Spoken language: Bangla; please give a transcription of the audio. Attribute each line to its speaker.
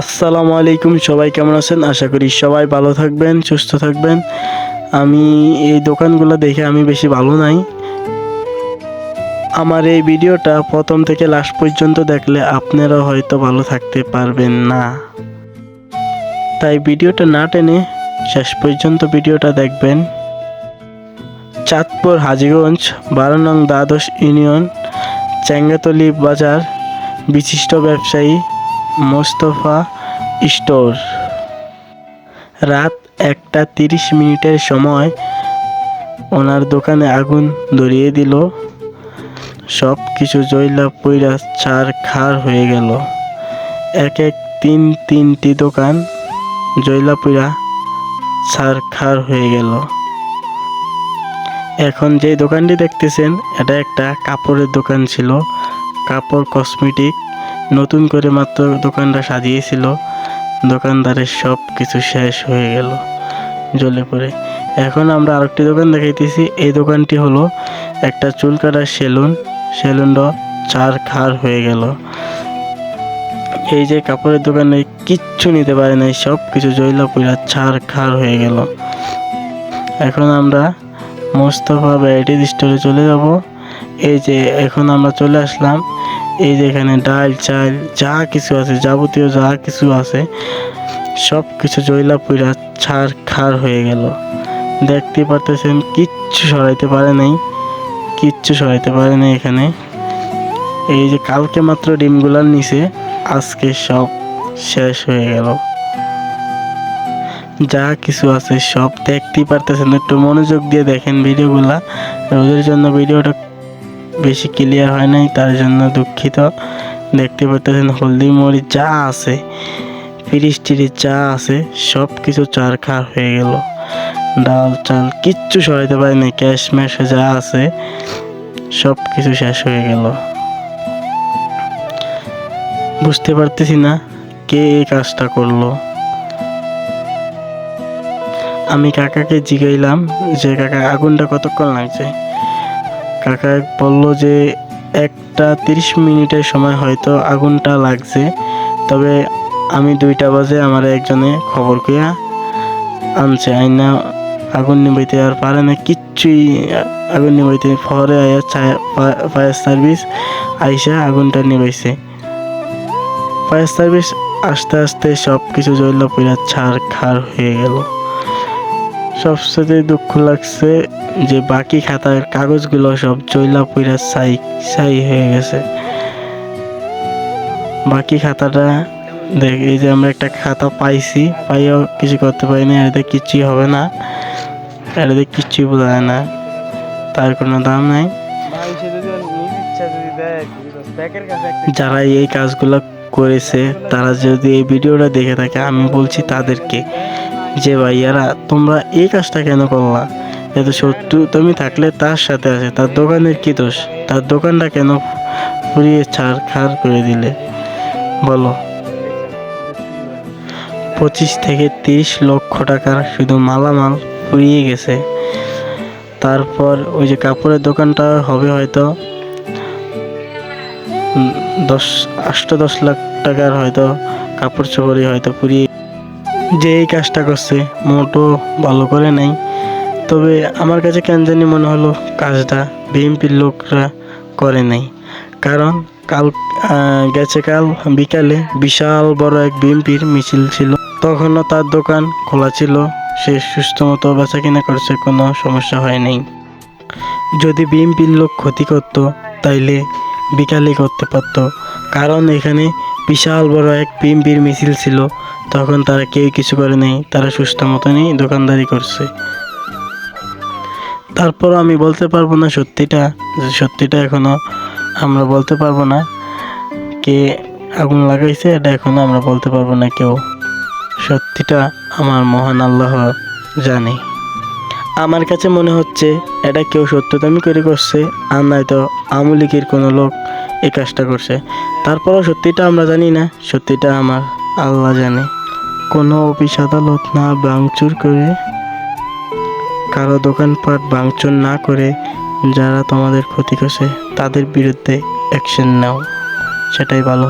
Speaker 1: আসসালামু আলাইকুম, সবাই কেমন আছেন? আশা করি সবাই ভালো থাকবেন, সুস্থ থাকবেন। আমি এই দোকানগুলো দেখে আমি বেশি ভালো নাই। আমার এই ভিডিওটা প্রথম থেকে লাস্ট পর্যন্ত দেখলে আপনারা হয়তো ভালো থাকতে পারবেন না। তাই ভিডিওটা না টেনে শেষ পর্যন্ত ভিডিওটা দেখবেন। চাঁদপুর, হাজিগঞ্জ, বারো নং দ্বাদশ ইউনিয়ন, চ্যাঙ্গাতলি বাজার, বিশিষ্ট ব্যবসায়ী মোস্তফা স্টোর। রাত একটা তিরিশ মিনিটের সময় ওনার দোকানে আগুন ধরিয়ে দিল। সব কিছু জয়লা পইরা চার খার হয়ে গেল। এক এক তিন তিনটি দোকান জয়লা পইরা চার খার হয়ে গেল। এখন যে দোকানটি দেখতেছেন, এটা একটা কাপড়ের দোকান ছিল। কাপড় কসমেটিক নতুন করে মাত্র দোকানটা সাজিয়েছিল। দোকানদারের সব কিছু শেষ হয়ে গেল। জ্বলে পড়ে। এখন আমরা আরেকটি দোকান দেখাইতেছি। এই দোকানটি হলো একটা চুল কাটার সেলুন। সেলুনটা চার খার হয়ে গেল। এই যে কাপড়ের দোকানে কিচ্ছু নিতে পারে নাই, সব কিছু জয়লা পুরা ছাড় খার হয়ে গেল। এখন আমরা মোস্তফা ভ্যারাইটি স্টোরে চলে যাব। এই যে এখন আমরা চলে আসলাম এই যে এখানে ডাল, চাল, যা কিছু আছে, যাবতীয় যা কিছু আছে সব কিছু জয়লা পুরা ছাড় খার হয়ে গেল। দেখতে পারতেছেন, কিচ্ছু সরাইতে পারে নাই, কিচ্ছু সরাইতে পারে নাই এখানে। এই যে কালকে মাত্র ডিমগুলার নিচে, আজকে সব শেষ হয়ে গেল। যা কিছু আছে সব দেখতেই পারতেছেন, একটু মনোযোগ দিয়ে দেখেন ভিডিওগুলা। ওদের জন্য ভিডিওটা বেশি ক্লিয়ার হয় নাই, তার জন্য দুঃখিত। দেখতে পারতেছেন হলদি মরিচ যা আছে ফিরিস টিরিস যা আছে সব কিছু চার খার হয়ে গেল। ডাল চাল কিচ্ছু সরাইতে পারিনি ক্যাশ ম্যাশ যা আছে সব কিছু শেষ হয়ে গেল। বুঝতে পারতেছি না কে এই কাজটা করল। আমি কাকাকে জিগাইলাম যে, কাকা, আগুনটা কতক্ষণ লাগছে? কাকা বলল যে একটা তিরিশ মিনিটের সময় হয়তো আগুনটা লাগছে। তবে আমি দুইটা বাজে আমার একজনে খবর কইয়া আনছে। আইনা আগুন নিবাইতে আর পারে না, কিচ্ছুই আগুন নিবাইতে ফরে আয়া ফায়ার সার্ভিস আইসা আগুনটা নিবাইছে ফায়ার সার্ভিস আস্তে আস্তে সব কিছু জ্বলল, পুরা ছাড় খার হয়ে গেল। সবচেয়ে দুঃখ লাগছে যে বাকি খাতার কাগজগুলো সব জয়লা পুরা ছাই ছাই হয়ে গেছে। বাকি খাতাটা দেখ, এই যে আমরা একটা খাতা পাইছি পাইও কিছু করতে পারি না, এটাতে কিচ্ছুই হবে না। এটাতে কিচ্ছুই বোঝা যায় না, তার কোনো দাম নাই। যারা এই কাজগুলো করেছে, তারা যদি এই ভিডিওটা দেখে থাকে, আমি বলছি তাদেরকে। যে ভাইয়ারা, তোমরা এই কাজটা কেন করলা? এত শত্রু তুমি থাকলে তার সাথে আছে, তার দোকানের কি দোষ? তার দোকানটা কেন পুড়িয়ে ছাড় খার করে দিলে? বলো। পঁচিশ থেকে তিরিশ লক্ষ টাকার শুধু মালামাল পুড়িয়ে গেছে। তারপর ওই যে কাপড়ের দোকানটা হবে হয়তো দশ, আষ্ট দশ লাখ টাকার হয়তো কাপড় চোপড়ই হয়তো পুড়িয়ে যে এই কাজটা করছে, মোটো ভালো করে নাই। তবে আমার কাছে কেন জানি মনে হলো কাজটা বিএনপির লোকরা করে নাই। কারণ কাল গেছে কাল বিকালে বিশাল বড় এক বিএনপির মিছিল ছিল। তখনও তার দোকান খোলা ছিল। সে সুস্থ মতো বেচা কিনা করছে, কোনো সমস্যা হয় নাই। যদি বিএনপির লোক ক্ষতি করতো, তাইলে বিকালে করতে পারতো। কারণ এখানে বিশাল বড় এক বিএনপির মিছিল ছিল। তখন তারা কেউ কিছু করে নেই, তারা সুস্থ মতনই দোকানদারি করছে। তারপর আমি বলতে পারব না সত্যিটা, যে সত্যিটা এখনও আমরা বলতে পারব না কে আগুন লাগাইছে, এটা এখনও আমরা বলতে পারব না কেউ। সত্যিটা আমার মহান আল্লাহ জানে। আমার কাছে মনে হচ্ছে এটা কেউ সত্যতামি করে করছে, আর নয়তো আমলিকের কোনো লোক এই কাজটা করছে। তারপরও সত্যিটা আমরা জানি না, সত্যিটা আমার আল্লাহ জানে। কোনো অফিস আদালত না ভাঙচুর করে, কারও দোকানপাট ভাঙচুর না করে যারা তোমাদের ক্ষতি করছে, তাদের বিরুদ্ধে অ্যাকশন নাও। সেটাই ভালো।